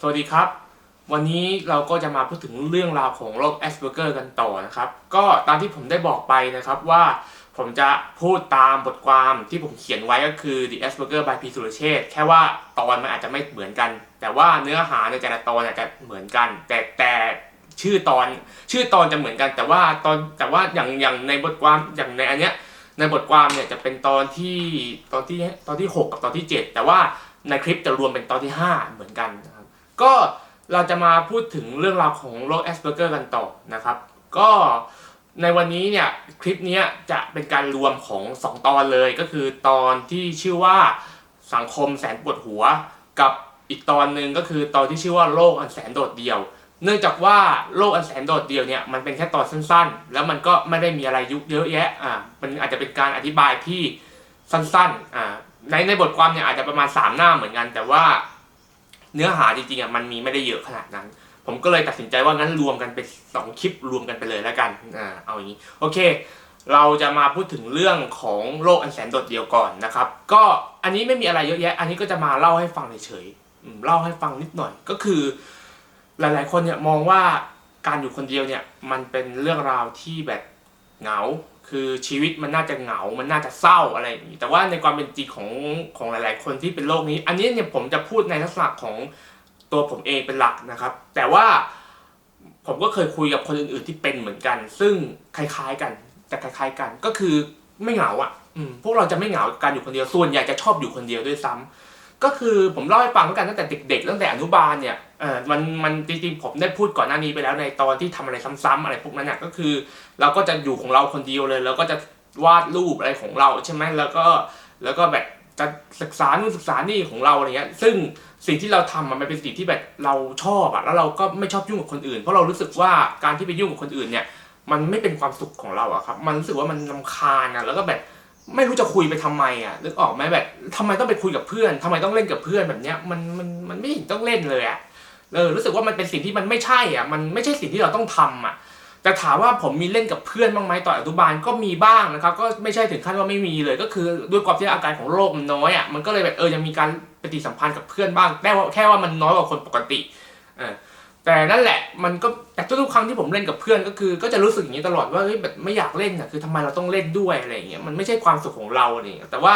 สวัสดีครับ วันนี้เราก็จะมาพูดถึงเรื่องราวของโรคแอสเพอร์เกอร์กันต่อนะครับ ก็ตามที่ผมได้บอกไปนะครับว่าผมจะพูดตามบทความที่ผมเขียนไว้ก็คือ The Asperger by P สุรเชษแค่ว่าตอนมันอาจจะไม่เหมือนกัน แต่ว่าเนื้อหาในแต่ละตอนอาจจะเหมือนกัน แต่แต่ชื่อตอนชื่อตอนจะเหมือนกัน แต่ว่าตอนแต่ว่าอย่างอย่างในบทความอย่างในอันเนี้ยในบทความเนี่ยจะเป็นตอนที่ตอนที่ตอนที่ 6 กับตอนที่ 7 แต่ว่าในคลิปจะรวมเป็นตอนที่ 5 เหมือนกันนะ ก็เราจะมาพูดถึงเรื่องราวของโรคแอสเพอร์เกอร์กันต่อนะครับ ก็ในวันนี้เนี่ยคลิปนี้จะเป็นการรวมของ 2 ตอนเลยก็คือตอนที่ชื่อว่าสังคมแสนปวดหัว กับอีกตอนหนึ่งก็คือตอนที่ชื่อว่าโลกอันแสนโดดเดี่ยว เนื่องจากว่าโลกอันแสนโดดเดี่ยวเนี่ยมันเป็นแค่ตอนสั้นๆ แล้วมันก็ไม่ได้มีอะไรยุเยอะแยะอ่ามันอาจจะเป็นการอธิบายที่สั้นๆอ่าในในบทความเนี่ยอาจจะประมาณ 3 หน้าเหมือนกัน แต่ว่า เนื้อหาจริงๆอะมันมีไม่ได้เยอะขนาดนั้น ผมก็เลยตัดสินใจว่างั้นรวมกันเป็นสองคลิปรวมกันไปเลยแล้วกันอ่าเอาอย่างนี้โอเค เราจะมาพูดถึงเรื่องของโลกอันแสนโดดเดี่ยวก่อนนะครับ ก็อันนี้ไม่มีอะไรเยอะแยะ อันนี้ก็จะมาเล่าให้ฟังเฉยๆเล่าให้ฟังนิดหน่อยก็คือ หลายๆ คนเนี่ยมองว่าการอยู่คนเดียวเนี่ยมันเป็นเรื่องราวที่แบบเหงา คือชีวิตมันน่าจะเหงา มันน่าจะเศร้าอะไรอย่างนี้แต่ว่าในความเป็นจริงของของหลาย ๆ คนที่เป็นโรคนี้ อันนี้เนี่ยผมจะพูดในลักษณะของตัวผมเองเป็นหลักนะครับ แต่ว่าผมก็เคยคุยกับคนอื่น ๆ ที่เป็นเหมือนกัน ซึ่งคล้าย ๆ กัน แต่คล้าย ๆ กันก็คือไม่เหงาอะพวกเราจะไม่เหงาการอยู่คนเดียวส่วนใหญ่จะชอบอยู่คนเดียวด้วยซ้ำ ก็คือผมเล่าให้ฟังกันตั้งแต่เด็กๆตั้งแต่อนุบาลเนี่ยเออมันมันจริงๆผมได้พูดก่อนหน้านี้ไปแล้วในตอนที่ทำอะไรซ้ำๆอะไรพวกนั้นเนี่ยก็คือ เราก็จะอยู่ของเราคนเดียวเลยแล้วก็จะวาดรูปอะไรของเราใช่ไหมแล้วก็แล้วก็แบบจะศึกษานู่นศึกษานี่ของเราอะไรเงี้ย ซึ่งสิ่งที่เราทำมันเป็นสิ่งที่แบบเราชอบอะแล้วเราก็ไม่ชอบยุ่งกับคนอื่น เพราะเรารู้สึกว่าการที่ไปยุ่งกับคนอื่นเนี่ย มันไม่เป็นความสุขของเราอะครับ มันรู้สึกว่ามันลำคาญอะแล้วก็แบบ ไม่รู้จะคุยไปทำไมอะนึกออกไหมแบบทำไมต้องไปคุยกับเพื่อนทำไมต้องเล่นกับเพื่อนแบบเนี้ยมันมันมันไม่เห็นต้องเล่นเลยอะเออรู้สึกว่ามันเป็นสิ่งที่มันไม่ใช่อะมันไม่ใช่สิ่งที่เราต้องทำอะแต่ถามว่าผมมีเล่นกับเพื่อนบ้างไหมตอนอนุบาลก็มีบ้างนะครับ ก็ไม่ใช่ถึงขั้นว่าไม่มีเลยก็คือด้วยความที่อาการของโรคมันน้อยอะมันก็เลยแบบเออยังมีการปฏิสัมพันธ์กับเพื่อนบ้างแต่ว่าแค่ว่ามันน้อยกว่าคนปกติเออ แต่นั่นแหละมันก็แต่ทุกๆครั้งที่ผมเล่นกับเพื่อนก็คือ ก็จะรู้สึกอย่างนี้ตลอดว่าเฮ้ยแบบไม่อยากเล่นอะคือทำไมเราต้องเล่นด้วยอะไรอย่างเงี้ยมันไม่ใช่ความสุขของเราอะไรอย่างเงี้ยแต่ว่า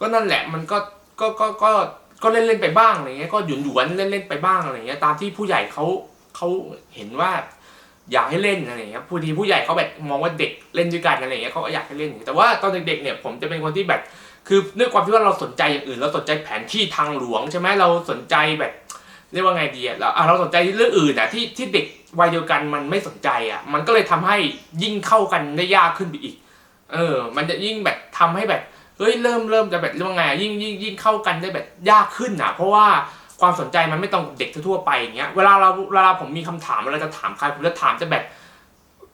ก็นั่นแหละมันก็ก็ก็ก็ก็เล่นเล่นไปบ้างอะไรเงี้ยก็หยุนหยวนเล่นเล่นไปบ้างอะไรเงี้ยตามที่ผู้ใหญ่เขาเขาเห็นว่า อยากให้เล่นอะไรอย่างเงี้ยผู้ดีผู้ใหญ่เขาแบบมองว่าเด็กเล่นด้วยกันอะไรอย่างเงี้ยเขาก็อยากให้เล่นแต่ว่าตอนเด็กๆเนี่ยผมจะเป็นคนที่แบบคือด้วยความที่ว่าเราสนใจอย่างอื่นเราสนใจแผนที่ทางหลวงใช่ไหมเราสนใจแบบ เรียกว่าไงดีอะเราอะเราสนใจเรื่องอื่นอะที่ที่เด็กวัยเดียวกันมันไม่สนใจอะมันก็เลยทำให้ยิ่งเข้ากันได้ยากขึ้นไปอีก เออ มันจะยิ่งแบบทำให้แบบเฮ้ยเริ่มเริ่มจะแบบเรียกว่าไงอะยิ่งยิ่งยิ่งเข้ากันได้แบบยากขึ้นอะเพราะว่าความสนใจมันไม่ตรงเด็กทั่วไปอย่างเงี้ยเวลาเราเวลาผมมีคำถามเวลาจะถามใครผมจะถามจะแบบ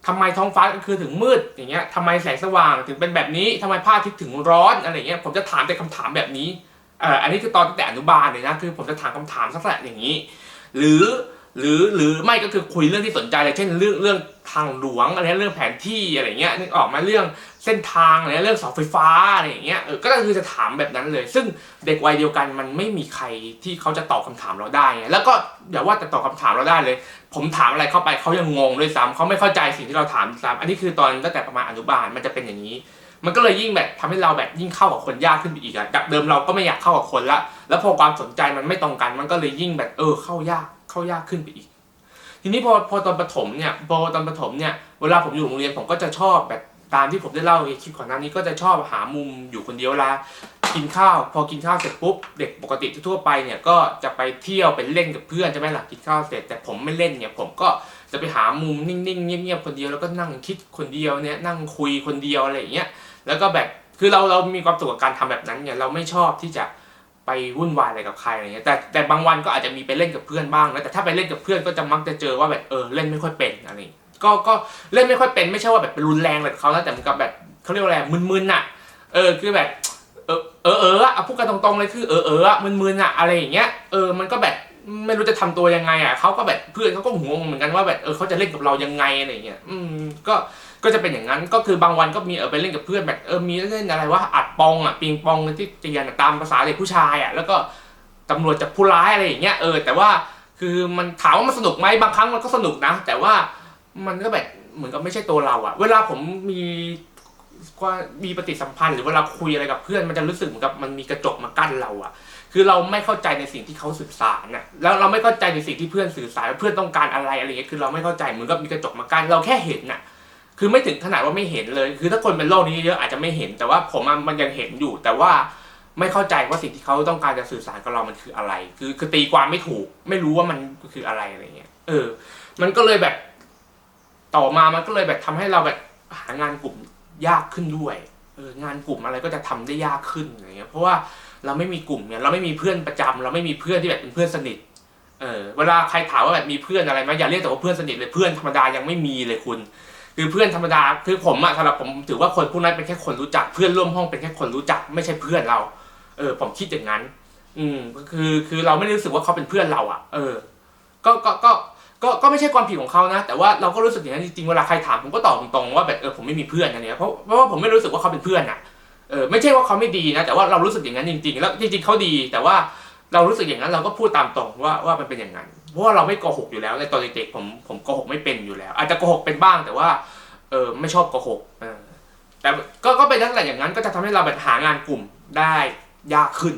ทำไมท้องฟ้ากลางคืนถึงมืดอย่างเงี้ยทำไมแสงสว่างถึงเป็นแบบนี้ทำไมพระอาทิตย์ถึงร้อนอะไรเงี้ยผมจะถามแต่คำถามแบบนี้ อออันนี้คือตอนตั้งแต่อนุบาลเลยนะคือผมจะถามคำถามลักษณะอย่างนี้ หรือหรือหรือไม่ก็คือคุยเรื่องที่สนใจเลยเช่นเรื่องเรื่องทางหลวงอะไรเรื่องแผนที่อะไรเงี้ยนึกออกมาเรื่องเส้นทางอะไรเรื่องเสาไฟฟ้าอะไรอย่างเงี้ยเออก็คือจะถามแบบนั้นเลย ซึ่งเด็กวัยเดียวกันมันไม่มีใครที่เขาจะตอบคำถามเราได้แล้วก็อย่าว่าแต่ตอบคำถามเราได้เลย ผมถามอะไรเข้าไปเขายังงงด้วยซ้ำเขาไม่เข้าใจสิ่งที่เราถามซ้ำอันนี้คือตอนตั้งแต่ประมาณอนุบาลมันจะเป็นอย่างนี้ มันก็เลยยิ่งแบบทำให้เราแบบยิ่งเข้ากับคนยากขึ้นไปอีกอะจากเดิมเราก็ไม่อยากเข้ากับคนละ แล้วพอความสนใจมันไม่ตรงกัน มันก็เลยยิ่งแบบเออเข้ายากเข้ายากขึ้นไปอีก ทีนี้พอพอตอนประถมเนี่ยพอตอนประถมเนี่ยเวลาผมอยู่โรงเรียนผมก็จะชอบแบบตามที่ผมได้เล่าในคลิปก่อนหน้านี้ก็จะชอบหามุมอยู่คนเดียวเวลากินข้าว พอกินข้าวเสร็จปุ๊บเด็กปกติทั่วไปเนี่ยก็จะไปเที่ยวไปเล่นกับเพื่อนใช่ไหมล่ะกินข้าวเสร็จแต่ผมไม่เล่นเนี่ยผมก็จะไปหามุมนิ่งๆเงียบๆคนเดียวแล้วก็นั่งคิดคนเดียวเนี่ยนั่งคุยคนเดียวอะไรอย่างเงี้ย แล้วก็แบบคือเราเรามีความสุขกับการทำแบบนั้นเนี่ยเราไม่ชอบที่จะไปวุ่นวายอะไรกับใครอะไรเงี้ยแต่แต่บางวันก็อาจจะมีไปเล่นกับเพื่อนบ้างนะแต่ถ้าไปเล่นกับเพื่อนก็จะมักจะเจอว่าแบบเออเล่นไม่ค่อยเป็นอะไรก็ก็เล่นไม่ค่อยเป็นไม่ใช่ว่าแบบเป็นรุนแรงอะไรกับเขานะแต่มันก็แบบเขาเรียกว่าอะไรมึนๆน่ะเออคือแบบเออเออเอออะพูดกันตรงๆเลยคือเออเอออะมึนๆอะอะไรอย่างเงี้ยเออมันก็แบบไม่รู้จะทำตัวยังไงอะเขาก็แบบเพื่อนเขาก็งงเหมือนกันว่าแบบเออเขาจะเล่นกับเรายังไงอะไรอย่างเงี้ยอืมก็ ก็จะเป็นอย่างนั้นก็คือบางวันก็มีเออไปเล่นกับเพื่อนแบบเออมีเล่นอะไรว่าอัดปองอะปิงปองที่เตียนตามภาษาเด็กผู้ชายอะแล้วก็ตำรวจจับผู้ร้ายอะไรอย่างเงี้ยเออแต่ว่าคือมันถามว่ามันสนุกไหมบางครั้งมันก็สนุกนะ แต่ว่ามันก็แบบเหมือนกับไม่ใช่ตัวเราอะเวลาผมมีว่ามีปฏิสัมพันธ์หรือเวลาคุยอะไรกับเพื่อนมันจะรู้สึกเหมือนกับมันมีกระจกมากั้นเราอะคือเราไม่เข้าใจในสิ่งที่เขาสื่อสารน่ะแล้วเราไม่เข้าใจในสิ่งที่เพื่อนสื่อสารเพื่อนต้องการอะไรอะไรเงี้ยคือเราไม่เข้าใจเหมือนกับมีกระจกมากั้นเราแค่เห็นน่ะ คือไม่ถึงขนาดว่าไม่เห็นเลย คือถ้าคนเป็นโรคนี้เยอะอาจจะไม่เห็น แต่ว่าผมมันยังเห็นอยู่ แต่ว่าไม่เข้าใจว่าสิ่งที่เขาต้องการจะสื่อสารกับเรามันคืออะไร คือคือตีความไม่ถูก ไม่รู้ว่ามันคืออะไรอะไรเงี้ย เออ มันก็เลยแบบ ต่อมามันก็เลยแบบทำให้เราแบบหางานกลุ่มยากขึ้นด้วยเอองานกลุ่มอะไรก็จะทำได้ยากขึ้นอะไรเงี้ย เพราะว่าเราไม่มีกลุ่มเนี่ยเราไม่มีเพื่อนประจำเราไม่มีเพื่อนที่แบบเป็นเพื่อนสนิท เออ เวลาใครถามว่าแบบมีเพื่อนอะไรไหมอย่าเรียกแต่ว่าเพื่อนสนิทเลยเพื่อนธรรมดายังไม่มีเลยคุณ คือเพื่อนธรรมดาคือผมอะสำหรับผมถือว่าคนพวกนั้นเป็นแค่คนรู้จัก เพื่อนร่วมห้องเป็นแค่คนรู้จัก ไม่ใช่เพื่อนเรา เออ ผมคิดอย่างนั้น อืมคือคือเราไม่ได้รู้สึกว่าเขาเป็นเพื่อนเราอะเออ ก็ก็ก็ก็ก็ไม่ใช่ความผิดของเขานะ แต่ว่าเราก็รู้สึกอย่างนั้นจริงๆเวลาใครถามผมก็ตอบตรงๆว่าแบบเออผมไม่มีเพื่อนอะไรเงี้ยเพราะเพราะว่าผมไม่รู้สึกว่าเขาเป็นเพื่อนอะเออไม่ใช่ว่าเขาไม่ดีนะแต่ว่าเรารู้สึกอย่างนั้นจริง ๆ แล้วจริง ๆเขาดี แต่ว่าเรารู้สึกอย่างนั้นเราก็พูดตามตรงว่าว่ามันเป็นอย่างนั้น เพราะว่าเราไม่โกหกอยู่แล้วในตอนเด็กๆผมผมโกหกไม่เป็นอยู่แล้ว อาจจะโกหกเป็นบ้างแต่ว่า เออไม่ชอบโกหกเออแต่ก็ก็เป็นลักษณะอย่างนั้นก็จะทำให้เราแบบหางานกลุ่มได้ยากขึ้น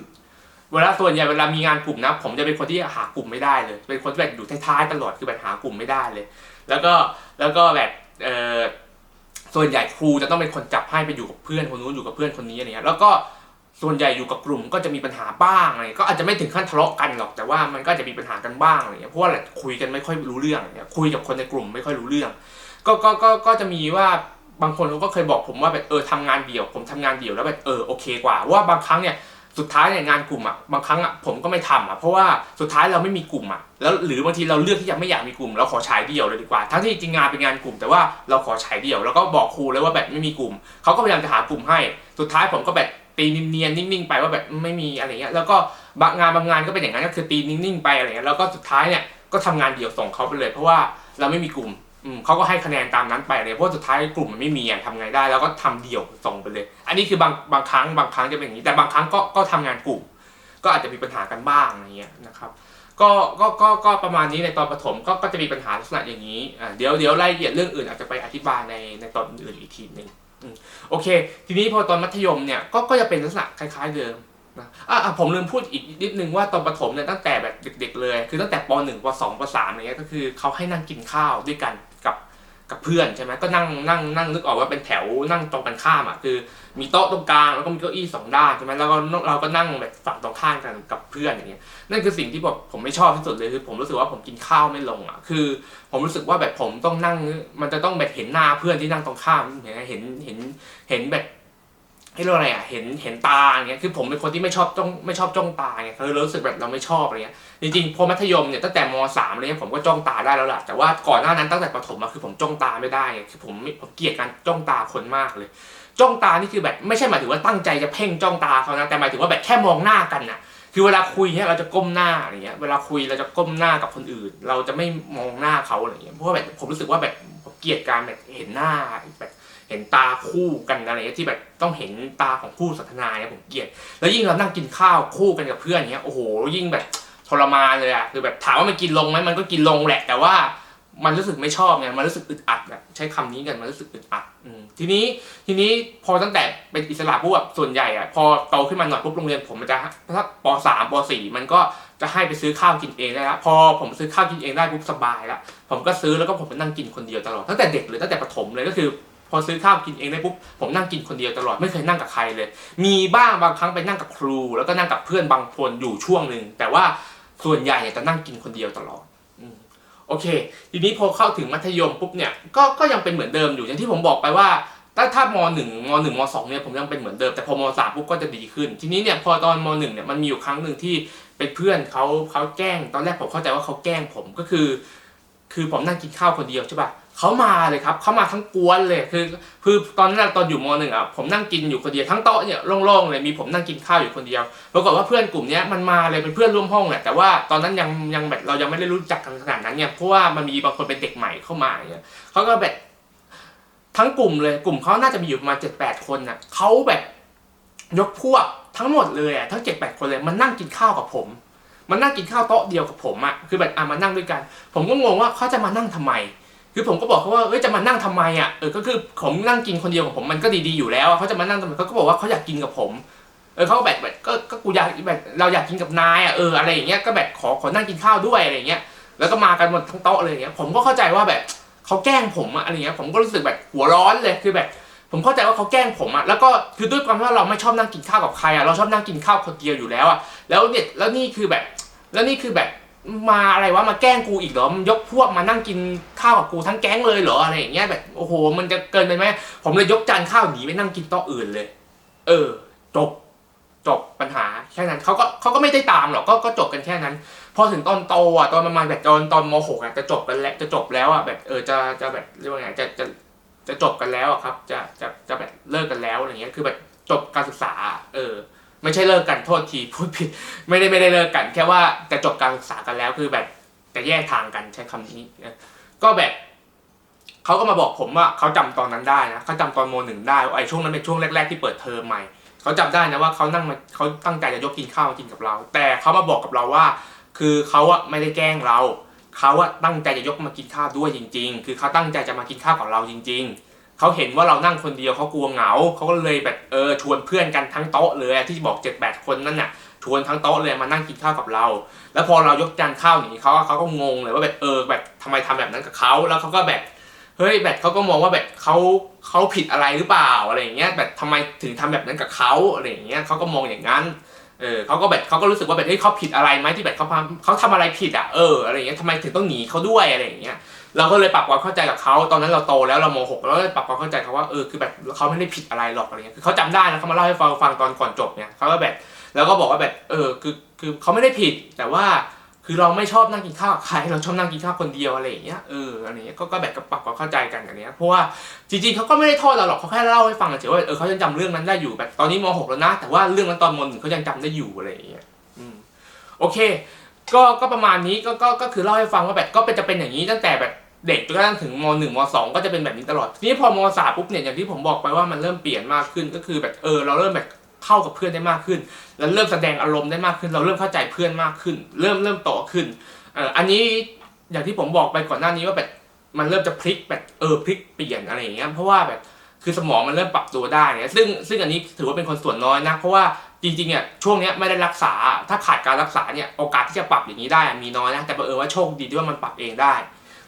เวลาส่วนใหญ่เวลามีงานกลุ่มนะ ผมจะเป็นคนที่หากลุ่มไม่ได้เลย เป็นคนที่แบบอยู่ท้ายๆตลอดคือแบบหากลุ่มไม่ได้เลย แล้วก็แล้วก็แบบเออส่วนใหญ่ครูจะต้องเป็นคนจับให้ไปอยู่กับเพื่อนคนนู้นอยู่กับเพื่อนคนนี้อะไรเงี้ยแล้วก็ ส่วนใหญ่อยู่กับกลุ่มก็จะมีปัญหาบ้างอะไรก็อาจจะไม่ถึงขั้นทะเลาะกันหรอกแต่ว่ามันก็จะมีปัญหากันบ้างอะไรเงี้ยเพราะว่าคุยกันไม่ค่อยรู้เรื่องเงี้ยคุยกับคนในกลุ่มไม่ค่อยรู้เรื่อง ก็ก็ก็ก็จะมีว่าบางคนเขาก็เคยบอกผมว่าแบบเออทำงานเดี่ยว ผมทำงานเดี่ยวแล้วแบบเออโอเคกว่าว่าบางครั้งเนี่ยสุดท้ายเนี่ยงานกลุ่มอะบางครั้งอะผมก็ไม่ทำอะเพราะว่าสุดท้ายเราไม่มีกลุ่มอะแล้วหรือบางทีเราเลือกที่จะไม่อยากมีกลุ่มเราขอฉายเดี่ยวเลยดีกว่า ทั้งที่จริงงานเป็นงานกลุ่ม แต่ว่าเราขอฉายเดี่ยวแล้วก็บอกครูเลยว่าแบบไม่มีกลุ่มเขาก็พยายามจะหากลุ่มให้ สุดท้ายผมก็แบบ ตีเนียนๆนิ่งๆไปว่าแบบไม่มีอะไรเงี้ยแล้วก็บางงานบางงานก็เป็นอย่างนั้นก็คือตีนิ่งๆไปอะไรเงี้ยแล้วก็สุดท้ายเนี่ยก็ทำงานเดี่ยวส่งเขาไปเลย เพราะว่าเราไม่มีกลุ่มเขาก็ให้คะแนนตามนั้นไปเลยเพราะสุดท้ายกลุ่มมันไม่มีอะทำไงได้ แล้วก็ทำเดี่ยวส่งไปเลย อันนี้คือบางบางครั้งบางครั้งจะเป็นอย่างนี้แต่บางครั้งก็ก็ทำงานกลุ่ม ก็อาจจะมีปัญหากันบ้างอะไรเงี้ยนะครับก็ก็ก็ก็ประมาณนี้ในตอนประถมก็ก็จะมีปัญหาลักษณะอย่างนี้เดี๋ยวเดี๋ยวรายละเอียดเรื่องอื่นอาจจะไปอธิบายในในตอนอื่นอีกทีหนึ่ง โอเค ทีนี้พอตอนมัธยมเนี่ยก็ก็จะเป็นลักษณะคล้าย ๆเดิมนะอะอะผมลืมพูดอีกนิดนึงว่าตอนประถมเนี่ยตั้งแต่แบบเด็ก ๆ เลย คือตั้งแต่ป .1 ป .2 ป .3 อะไรเงี้ยก็คือเขาให้นั่งกินข้าวด้วยกัน กับเพื่อนใช่ไหมก็นั่งนั่งนั่งนึกออกว่าเป็นแถวนั่งตรงกันข้ามอะคือ มีโต๊ะตรงกลางแล้วก็มีเก้าอี้สองด้านใช่ไหมแล้วก็เราก็นั่งแบบฝั่งตรงข้ามกันกับเพื่อนอย่างเงี้ยนั่นคือสิ่งที่แบบผมไม่ชอบที่สุดเลยคือ ผมรู้สึกว่าผมกินข้าวไม่ลงอะคือ ผมรู้สึกว่าแบบผมต้องนั่ง มันจะต้องแบบเห็นหน้าเพื่อนที่นั่งตรงข้ามเห็นเห็นเห็นเห็นแบบ ให้เรียกว่าอะไรอะเห็นเห็นตาอย่างเงี้ยคือผมเป็นคนที่ไม่ชอบจ้องไม่ชอบจ้องตาไงคือรู้สึกแบบเราไม่ชอบอะไรเงี้ยจริงๆพอมัธยมเนี่ยตั้งแต่มสามอะไรเงี้ยผมก็จ้องตาได้แล้วล่ะแต่ว่าก่อนหน้านั้นตั้งแต่ประถมอะคือผมจ้องตาไม่ได้ไงคือผมผมเกลียดการจ้องตาคนมากเลย จ้องตานี่คือแบบไม่ใช่หมายถึงว่าตั้งใจจะเพ่งจ้องตาเขานะแต่หมายถึงว่าแบบแค่มองหน้ากันน่ะคือเวลาคุยเนี่ยเราจะก้มหน้าอะไรเงี้ยเวลาคุยเราจะก้มหน้ากับคนอื่น เราจะไม่มองหน้าเขาอะไรเงี้ยเพราะว่าแบบผมรู้สึกว่าแบบผมเกลียดการแบบเห็นหน้าแบบ เห็นตาคู่กันอะไรที่แบบต้องเห็นตาของคู่สนทนาเนี่ยผมเกลียด แล้วยิ่งเรานั่งกินข้าวคู่กันกับเพื่อนเงี้ยโอ้โหยิ่งแบบทรมานเลยอะคือแบบถามว่ามันกินลงไหมมันก็กินลงแหละ แต่ว่ามันรู้สึกไม่ชอบไงมันรู้สึกอึดอัดแบบใช้คำนี้กันมันรู้สึกอึดอัดทีนี้ทีนี้พอตั้งแต่เป็นอิสระปุ๊บแบบส่วนใหญ่อะพอโตขึ้นมาหน่อยปุ๊บโรงเรียนผมมันจะถ้าปสามปสี่มันก็จะให้ไปซื้อข้าวกินเองได้แล้วพอผมซื้อข้าวกินเองได้ปุ๊บสบายล้วผมก็ซื้อแล้วก็ผมไปนั่งกินคนเดียวตลอดตั้งแต่เด็กเลยตั้งแต่ประถมเลยก็คือ พอซื้อข้าวกินเองได้ปุ๊บผมนั่งกินคนเดียวตลอดไม่เคยนั่งกับใครเลย มีบ้างบางครั้งไปนั่งกับครู แล้วก็นั่งกับเพื่อนบางคนอยู่ช่วงหนึ่งแต่ว่าส่วนใหญ่จะนั่งกินคนเดียวตลอดอโอเค ทีนี้พอเข้าถึงมัธยมปุ๊บเนี่ยก็ก็ยังเป็นเหมือนเดิมอยู่อย่างที่ผมบอกไปว่าถ้าถ้ามหนึ่งมหนึ่งมสองเนี่ยผมยังเป็นเหมือนเดิมแต่พอมสามปุ๊บก็จะดีขึ้น ทีนี้เนี่ยพอตอนมหนึ่งเนี่ยมันมีอยู่ครั้งหนึ่งที่เป็นเพื่อนเขาเขาแกล้ง ตอนแรกผมเข้าใจว่าเขาแกล้งผมก็คือ คือผมนั่งกินข้าวคนเดียวใช่ป่ะ เขามาเลยครับเขามาทั้งกวนเลยคือคือตอนนั้นตอนอยู่มหนึ่งอะผมนั่งกินอยู่คนเดียวทั้งโต๊ะเนี่ยโล่งๆเลยมีผมนั่งกินข้าวอยู่คนเดียวปรากฏว่าเพื่อนกลุ่มนี้มันมาเลยเป็นเพื่อนร่วมห้องแหละแต่ว่าตอนนั้นยังยังแบบเรายังไม่ได้รู้จักกันขนาดนั้นเนี่ยเพราะว่ามันมีบางคนเป็นเด็กใหม่เข้ามาเนี่ยเขาก็แบบทั้งกลุ่มเลยกลุ่มเขาน่าจะมีอยู่ประมาณเจ็ดแปดคนน่ะเขาแบบยกพวกทั้งหมดเลยอะทั้งเจ็ดแปดคนเลยมันนั่งกินข้าวกับผมมานั่งกินข้าวโต๊ะเดียวกับผมอะคือแบบอะมานั่งด้วยกัน ผมก็งงว่าเขาจะมานั่งทำไม คือผมก็บอกเขาว่าเอ้ยจะมานั่งทำไมอะเออก็คือผมนั่งกินคนเดียวกับผมมันก็ดีๆอยู่แล้วเขาจะมานั่งทำไมเขาก็บอกว่าเขาอยากกินกับผมเออเขาก็แบบแบบก็ก็กูอยากแบบเราอยากกินกับนายอะเอออะไรอย่างเงี้ยก็แบบขอขอนั่งกินข้าวด้วยอะไรอย่างเงี้ยแล้วก็มากันหมดทั้งโต๊ะเลยอย่างเงี้ยผมก็เข้าใจว่าแบบเขาแกล้งผมอะอะไรเงี้ยผมก็รู้สึกแบบหัวร้อนเลยคือแบบ ผมเข้าใจว่าเขาแกล้งผมอะแล้วก็คือด้วยความที่เราไม่ชอบนั่งกินข้าวกับใครอะเราชอบนั่งกินข้าวคนเดียวอยู่แล้วอะแล้วเนี่ยแล้วนี่คือแบบ แล้วนี่คือแบบ มาอะไรวะมาแกล้งกูอีกเหรอมันยกพวกมานั่งกินข้าวกับกูทั้งแก๊งเลยเหรออะไรอย่างเงี้ยแบบโอ้โห มันจะเกินไปไหมผมเลยยกจานข้าวหนีไปนั่งกินโต๊ะอื่นเลย เออ จบ จบปัญหาแค่นั้นเขาก็เขาก็ไม่ได้ตามหรอกก็ก็จบกันแค่นั้น พอถึงตอนโตอะตอนประมาณแบบตอนตอนมหกอะจะจบกันแล้วจะจบแล้วอะแบบเออจะจะแบบเรียกว่าไงจะจะจะจบกันแล้วอะครับ จะจะจะแบบเลิกกันแล้วอะไรเงี้ยคือแบบจบการศึกษา เออ ไม่ใช่เลิกกันโทษทีพูดผิด ไม่ได้ไม่ได้เลิกกัน แค่ว่าจะจบการศึกษากันแล้วคือแบบจะแยกทางกันใช้คำนี้ก็แบบเขาก็มาบอกผมว่าเขาจำตอนนั้นได้นะเขาจำตอนโมหนึ่งได้ว่าไอ้ช่วงนั้นเป็นช่วงแรก ๆที่เปิดเทอมใหม่เขาจำได้นะว่าเขานั่งมาเขาตั้งใจจะยกกินข้าวกินกับเรา แต่เขามาบอกกับเราว่า คือเขาอะไม่ได้แกล้งเราเขาอะตั้งใจจะยกมากินข้าวด้วยจริง ๆ คือเขาตั้งใจจะมากินข้าวกับเราจริง ๆ เขาเห็นว่าเรานั่งคนเดียวเขากลัวเหงาเขาก็เลยแบบเออชวนเพื่อนกันทั้งโต๊ะเลยที่บอกเจ็ดแปดคนนั่นน่ะชวนทั้งโต๊ะเลยมานั่งกินข้าวกับเรา แล้วพอเรายกจานข้าวหนีเขาเขาก็งงเลยว่าแบบเออแบบทำไมทำแบบนั้นกับเขาแล้วเขาก็แบบเฮ้ยแบบเขาก็มองว่าแบบเขาเขาผิดอะไรหรือเปล่าอะไรอย่างเงี้ยแบบทำไมถึงทำแบบนั้นกับเขาอะไรอย่างเงี้ยเขาก็มองอย่างนั้นเออเขาก็แบบเขาก็รู้สึกว่าแบบเฮ้ยเขาผิดอะไรไหมที่แบบเขาเขาทำอะไรผิดอะเอออะไรอย่างเงี้ยทำไมถึงต้องหนีเขาด้วยอะไรอย่างเงี้ย เราก็เลยปรับความเข้าใจกับเขาตอนนั้นเราโตแล้วเราโมหกแล้วก็เลยปรับความเข้าใจเขาว่าเออคือแบบเขาไม่ได้ผิดอะไรหรอกอะไรเงี้ยคือเขาจำได้นะเขามาเล่าให้ฟังฟังตอนก่อนจบเนี่ยเขาก็แบบแล้วก็บอกว่าแบบเออคือคือเขาไม่ได้ผิด แต่ว่าคือเราไม่ชอบนั่งกินข้าวใครเราชอบนั่งกินข้าวคนเดียวอะไรอย่างเงี้ยเอออะไรเงี้ยก็ก็แบบกับปรับความเข้าใจกันอันเนี้ยเพราะว่าจริงๆเขาก็ไม่ได้โทษเราหรอกเขาแค่เล่าให้ฟังเฉยๆว่าเออเขายังจำเรื่องนั้นได้อยู่แบบตอนนี้มหกแล้วนะ แต่ว่าเรื่องนั้นตอนมหนึ่งเขายังจำได้อยู่อะไรอย่างเงี้ยอืมโอเค ก็ก็ประมาณนี้ก็ก็ก็คือเล่าให้ฟังว่าแบบก็เป็นจะเป็นอย่างนี้ตั้งแต่แบบ เด็กจนกระทั่งถึงมหนึ่งมสองก็จะเป็นแบบนี้ตลอดทีนี้พอมสามปุ๊บเนี่ยอย่างที่ผมบอกไปว่ามันเริ่มเปลี่ยนมากขึ้นก็คือแบบเออเราเริ่มแบบเข้ากับเพื่อนได้มากขึ้น แล้วเริ่มแสดงอารมณ์ได้มากขึ้น เราเริ่มเข้าใจเพื่อนมากขึ้น เริ่มเริ่มโตขึ้นเอออันนี้อย่างที่ผมบอกไปก่อนหน้านี้ว่าแบบมันเริ่มจะพลิกแบบเออพลิกเปลี่ยนอะไรอย่างเงี้ยเพราะว่าแบบคือสมองมันเริ่มปรับตัวได้เนี่ยซึ่งซึ่งอันนี้ถือว่าเป็นคนส่วนน้อยนะเพราะว่าจริงๆอะช่วงเนี้ยไม่ได้รักษา ถ้าขาดการรักษาเนี่ยโอกาสที่จะปรับอย่างนี้ได้มีน้อยนะแต่บังเออว่าโชคดีที่ว่ามันปรับเองได้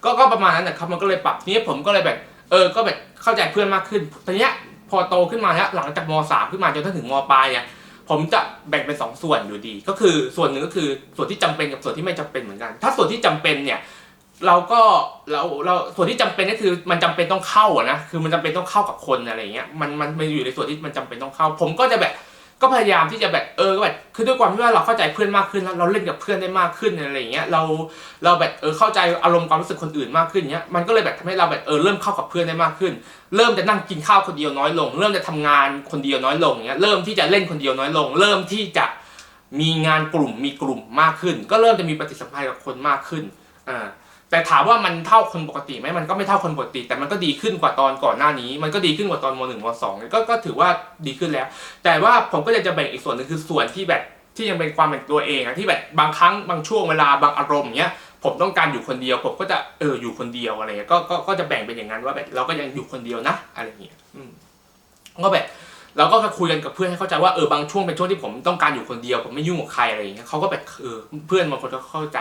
ก็ก็ประมาณนั้นนะครับมันก็เลยปรับทีนี้ผมก็เลยแบบเออก็แบบเข้าใจเพื่อนมากขึ้นทีเนี้ยพอโตขึ้นมาแล้วหลังจากมสามขึ้นมาจนถึงมปลายเนี่ยผมจะแบ่งเป็นสองส่วนอยู่ดี ก็คือส่วนหนึ่งก็คือส่วนที่จำเป็นกับส่วนที่ไม่จำเป็นเหมือนกัน ถ้าส่วนที่จำเป็นเนี่ยเราก็เราเราส่วนที่จำเป็นก็คือมันจำเป็นต้องเข้าอะนะคือมันจำเป็นต้องเข้ากับคนอะไรเงี้ยมันมันมันอยู่ในส่วนที่มันจำเป็นต้องเข้า ผมก็จะแบบ ก็พยายามที่จะแบบเออก็แบบคือด้วยความที่ว่าเราเข้าใจเพื่อนมากขึ้นแล้วเราเล่นกับเพื่อนได้มากขึ้นอะไรเงี้ยเราเราแบบเออเข้าใจอารมณ์ความรู้สึกคนอื่นมากขึ้นเงี้ยมันก็เลยแบบทำให้เราแบบเออเริ่มเข้ากับเพื่อนได้มากขึ้น เริ่มจะนั่งกินข้าวคนเดียวน้อยลง เริ่มจะทำงานคนเดียวน้อยลงเงี้ยเริ่มที่จะเล่นคนเดียวน้อยลง เริ่มที่จะมีงานกลุ่มมีกลุ่มมากขึ้น ก็เริ่มจะมีปฏิสัมพันธ์กับคนมากขึ้นอ่า แต่ถามว่ามันเท่าคนปกติไหมมันก็ไม่เท่าคนปกติ แต่มันก็ดีขึ้นกว่าตอนก่อนหน้านี้ มันก็ดีขึ้นกว่าตอนมหนึ่งมสองก็ก็ถือว่าดีขึ้นแล้ว แต่ว่าผมก็จะจะแบ่งอีกส่วนหนึ่งคือส่วนที่แบบที่ยังเป็นความเป็นตัวเองอะที่แบบบางครั้งบางช่วงเวลาบางอารมณ์เงี้ยผมต้องการอยู่คนเดียวผมก็จะเอออยู่คนเดียวอะไรเงี้ยก็ก็ก็จะแบ่งเป็นอย่างนั้นว่าแบบเราก็ยังอยู่คนเดียวนะอะไรเงี้ยอืมก็แบบ เราก็คุยกันกับเพื่อนให้เข้าใจว่าเออบางช่วงเป็นช่วงที่ผมต้องการอยู่คนเดียวผมไม่ยุ่งกับใครอะไรอย่างเงี้ยเขาก็แบบเออเพื่อนบางคนก็เข้าใจ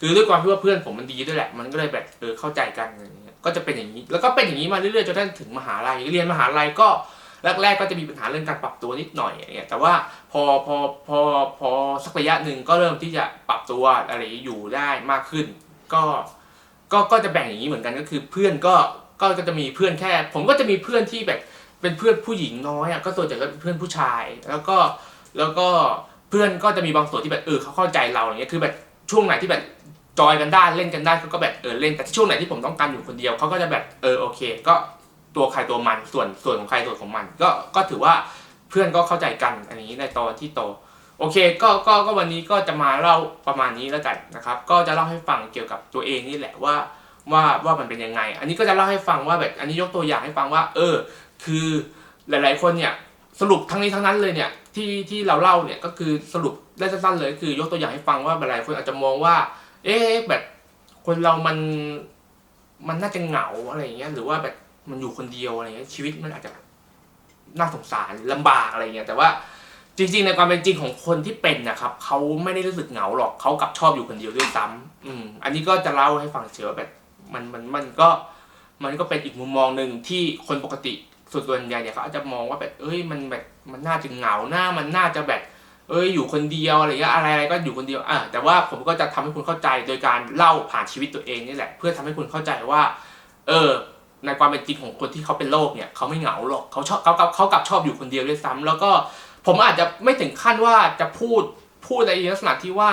คือด้วยความที่ว่าเพื่อนผมมันดีด้วยแหละ มันก็เลยแบบเออเข้าใจกันอะไรเงี้ยก็จะเป็นอย่างนี้แล้วก็เป็นอย่างนี้มาเรื่อยๆจนกระทั่งถึงมหาลัยเรียนมหาลัยก็แรกๆก็จะมีปัญหาเรื่องการปรับตัวนิดหน่อยอย่างเงี้ยแต่ว่าพอพอพอพอสักระยะหนึ่งก็เริ่มที่จะปรับตัวอะไรอยู่ได้มากขึ้น ก็ก็ก็จะแบ่งอย่างนี้เหมือนกันก็คือเพื่อนก็ก็ก็จะมีเพื่อนแค่ ผมก็จะมีเพื่อนที่แบบ เป็นเพื่อนผู้หญิงน้อยอะก็ส่วนใหญ่ก็เป็นเพื่อนผู้ชาย แล้วก็แล้วก็เพื่อนก็จะมีบางส่วนที่แบบเออเขาเข้าใจเราอย่างเงี้ยคือแบบช่วงไหนที่แบบจอยกันได้เล่นกันได้เขาก็แบบเออเล่นแต่ช่วงไหนที่ผมต้องการอยู่คนเดียวเขาก็จะแบบเออโอเค ก็ตัวใครตัวมันส่วนส่วนของใครส่วนของมัน ก็ก็ถือว่าเพื่อนก็เข้าใจกันอันนี้ในตอนที่โตโอเคก็ก็ก็วันนี้ก็จะมาเล่าประมาณนี้แล้วกันนะครับ ก็จะเล่าให้ฟังเกี่ยวกับตัวเองนี่แหละว่าว่าว่ามันเป็นยังไง อันนี้ก็จะเล่าให้ฟังว่าแบบอันนี้ยกตัวอย่างให้ฟังว่า เออ คือหลาย ๆ คนเนี่ยสรุปทั้งนี้ทั้งนั้นเลยเนี่ยที่ที่เราเล่าเนี่ยก็คือสรุปได้สั้นๆเลยคือยกตัวอย่างให้ฟังว่าหลายคนอาจจะมองว่า เอ๊ะแบบคนเรามันมันน่าจะเหงาอะไรอย่างเงี้ยหรือว่าแบบมันอยู่คนเดียวอะไรเงี้ยชีวิตมันอาจจะน่าสงสารลำบากอะไรเงี้ยแต่ว่าจริง ๆ ในความเป็นจริงของคนที่เป็นนะครับเขาไม่ได้รู้สึกเหงาหรอกเขากลับชอบอยู่คนเดียวด้วยซ้ำอืม อันนี้ก็จะเล่าให้ฟังเฉยว่าแบบมันมันมันก็มันก็เป็นอีกมุมมองหนึ่งที่คนปกติ ส่วนส่วนใหญ่เนี่ยเขาอาจจะมองว่าแบบเอ้ยมันแบบมันน่าจะเหงาหน้ามันน่าจะแบบเอ้ยอยู่คนเดียวอะไรเงี้ยอะไรอะไรก็อยู่คนเดียวอะแต่ว่าผมก็จะทำให้คุณเข้าใจโดยการเล่าผ่านชีวิตตัวเองนี่แหละ เพื่อทำให้คุณเข้าใจว่า เออ ในความเป็นจริงของคนที่เขาเป็นโรคเนี่ยเขาไม่เหงาหรอกเขาชอบเขาเขาเขากลับชอบอยู่คนเดียวด้วยซ้ำแล้วก็ผมอาจจะไม่ถึงขั้นว่าจะพูดพูดในลักษณะที่ว่า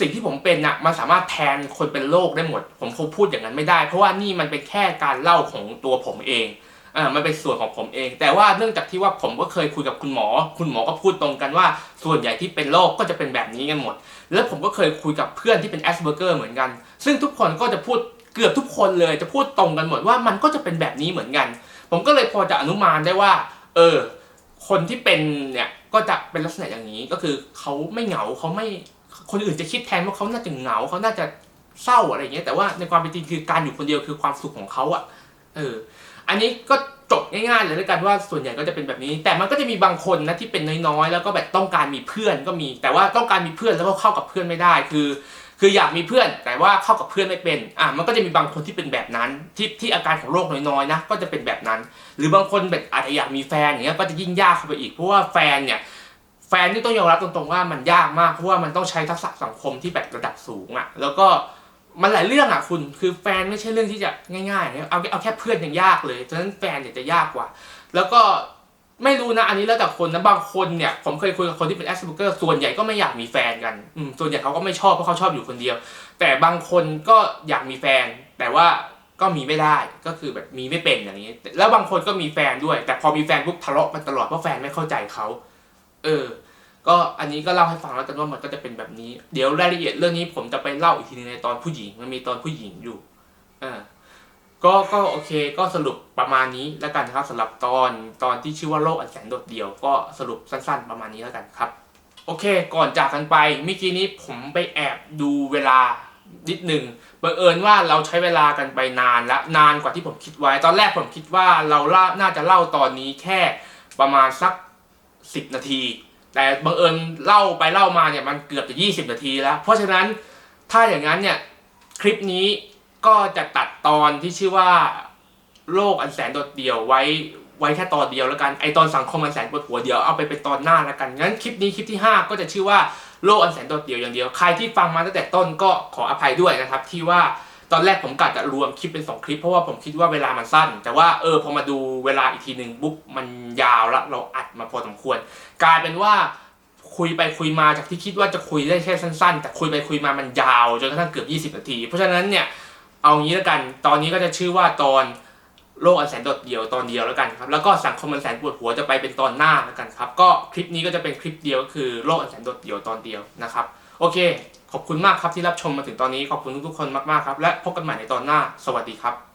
สิ่งที่ผมเป็นน่ะมันสามารถแทนคนเป็นโรคได้หมด ผมคงพูดอย่างนั้นไม่ได้ เพราะว่านี่มันเป็นแค่การเล่าของตัวผมเอง อ่ามันเป็นส่วนของผมเอง แต่ว่าเนื่องจากที่ว่าผมก็เคยคุยกับคุณหมอ คุณหมอก็พูดตรงกันว่า ส่วนใหญ่ที่เป็นโรคก็จะเป็นแบบนี้กันหมด แล้วผมก็เคยคุยกับเพื่อนที่เป็นแอสเบอร์เกอร์เหมือนกัน ซึ่งทุกคนก็จะพูดเกือบทุกคนเลยจะพูดตรงกันหมดว่ามันก็จะเป็นแบบนี้เหมือนกัน ผมก็เลยพอจะอนุมานได้ว่า เออ คนที่เป็นเนี่ยก็จะเป็นลักษณะอย่างนี้ก็คือเขาไม่เหงาเขาไม่คนอื่นจะคิดแทนว่าเขาน่าจะเหงาเขาน่าจะเศร้าอะไรอย่างเงี้ยแต่ว่าในความเป็นจริงคือการอยู่คนเดียวคือความสุขของเขาอะเออ อันนี้ก็จบง่ายๆเลยแล้วกันว่าส่วนใหญ่ก็จะเป็นแบบนี้ แต่มันก็จะมีบางคนนะที่เป็นน้อยๆ แล้วก็แบบต้องการมีเพื่อนก็มี แต่ว่าต้องการมีเพื่อนแล้วก็เข้ากับเพื่อนไม่ได้คือ คืออยากมีเพื่อน แต่ว่าเข้ากับเพื่อนไม่เป็นอะมันก็จะมีบางคนที่เป็นแบบนั้นที่ที่อาการของโรคน้อยๆนะก็จะเป็นแบบนั้น หรือบางคนแบบอาจจะอยากมีแฟนอย่างเงี้ยก็จะยิ่งยากเข้าไปอีกเพราะว่าแฟนเนี่ยแฟนนี่ต้องยอมรับตรงๆว่ามันยากมากเพราะว่ามันต้องใช้ทักษะสังคมที่แบบระดับสูงอะ่ะแล้วก็ มันหลายเรื่องอะคุณคือแฟนไม่ใช่เรื่องที่จะง่ายๆนะเอาเอาแค่เพื่อนยังยากเลยฉะนั้นแฟนเนี่ยจะยากกว่า แล้วก็ไม่รู้นะอันนี้แล้วแต่คนนะบางคนเนี่ยผมเคยคุยกับคนที่เป็นแอสเ p อร์เกอร์ส่วนใหญ่ก็ไม่อยากมีแฟนกันอืมส่วนใหญ่เขาก็ไม่ชอบเพราะเขาชอบอยู่คนเดียว แต่บางคนก็อยากมีแฟน แต่ว่าก็มีไม่ได้ก็คือแบบมีไม่เป็นอย่างนี้ แล้วบางคนก็มีแฟนด้วย แต่พอมีแฟนปุ๊บทะเลาะกันตลอดเพราะแฟนไม่เข้าใจเขาเออ ก็อันนี้ก็เล่าให้ฟังแล้วกันว่ามันก็จะเป็นแบบนี้ เดี๋ยวรายละเอียดเรื่องนี้ผมจะไปเล่าอีกทีนึงในตอนผู้หญิงมันมีตอนผู้หญิงอยู่อ่าก็ก็โอเคก็สรุปประมาณนี้แล้วกันครับสำหรับตอนตอนที่ชื่อว่าโลกอันแสนโดดเดี่ยวก็สรุปสั้น ๆ ประมาณนี้แล้วกันครับ โอเค ก่อนจากกันไปเมื่อกี้นี้ผมไปแอบดูเวลานิดหนึ่งบังเอิญว่าเราใช้เวลากันไปนานและนานกว่าที่ผมคิดไว้ ตอนแรกผมคิดว่าเราเล่าน่าจะเล่าตอนนี้แค่ประมาณสัก 10 นาที แต่บังเอิญเล่าไปเล่ามาเนี่ยมันเกือบจะ 20 นาทีแล้ว เพราะฉะนั้นถ้าอย่างนั้นเนี่ยคลิปนี้ก็จะตัดตอนที่ชื่อว่าโลกอันแสนโดดเดี่ยวไว้ไว้แค่ตอนเดียวแล้วกันไอตอนสังคมอันแสนปวดหัวเดียวเอาไปเป็นตอนหน้าแล้วกันงั้นคลิปนี้คลิปที่ 5 ก็จะชื่อว่าโลกอันแสนโดดเดี่ยวอย่างเดียวใครที่ฟังมาตั้งแต่ต้นก็ขออภัยด้วยนะครับที่ว่า ตอนแรกผมกะจะรวมคลิปเป็น2คลิปเพราะว่าผมคิดว่าเวลามันสั้น แต่ว่าเออพอมาดูเวลาอีกทีหนึ่งปุ๊บมันยาวละเราอัดมาพอสมควร กลายเป็นว่าคุยไปคุยมาจากที่คิดว่าจะคุยได้แค่สั้นๆ แต่คุยไปคุยมามันยาวจนกระทั่งเกือบ 20 นาที เพราะฉะนั้นเนี่ยเอางี้แล้วกัน ตอนนี้ก็จะชื่อว่าตอนโลกอันแสนโดดเดี่ยวตอนเดียวแล้วกันครับ แล้วก็สังคมอันแสนปวดหัวจะไปเป็นตอนหน้าแล้วกันครับ ก็คลิปนี้ก็จะเป็นคลิปเดียวก็คือโลกอันแสนโดดเดี่ยวตอนเดียวนะครับ โอเค ขอบคุณมากครับที่รับชมมาถึงตอนนี้ขอบคุณทุกๆคนมากๆครับ และพบกันใหม่ในตอนหน้า สวัสดีครับ